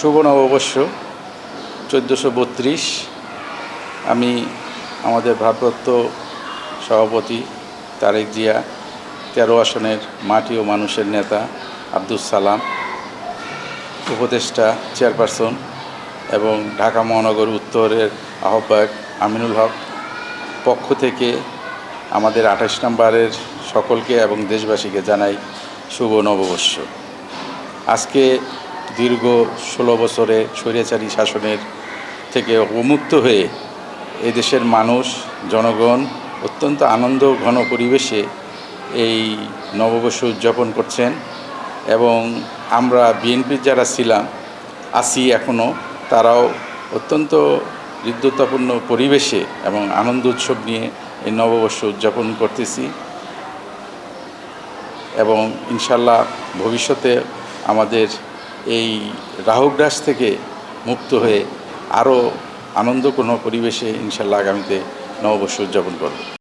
শুভ নববর্ষ চোদ্দোশো বত্রিশ। আমি আমাদের ভারপ্রাপ্ত সভাপতি তারেক জিয়া, তেরো আসনের মাটি ও মানুষের নেতা আব্দুল সালাম, উপদেষ্টা চেয়ারপারসন এবং ঢাকা মহানগর উত্তরের আহ্বায়ক আমিনুল হক পক্ষ থেকে আমাদের আঠাশ নম্বরের সকলকে এবং দেশবাসীকে জানাই শুভ নববর্ষ আজকে দীর্ঘ ষোলো বছরে স্বৈরাচারী শাসনের থেকে অমুক্ত হয়ে এদেশের মানুষ, জনগণ অত্যন্ত আনন্দ ঘন পরিবেশে এই নববর্ষ উদযাপন করছেন এবং আমরা বিএনপির যারা ছিলাম, আছি এখনও তারাও অত্যন্ত হৃদ্যতাপূর্ণ পরিবেশে এবং আনন্দ উৎসব নিয়ে এই নববর্ষ উদযাপন করতেছি এবং ইনশাল্লাহ ভবিষ্যতে আমাদের এই রাহুগ্রাস থেকে মুক্ত হয়ে আরও আনন্দপূর্ণ পরিবেশে ইনশাল্লাহ আগামীতে নববর্ষ উদযাপন করব।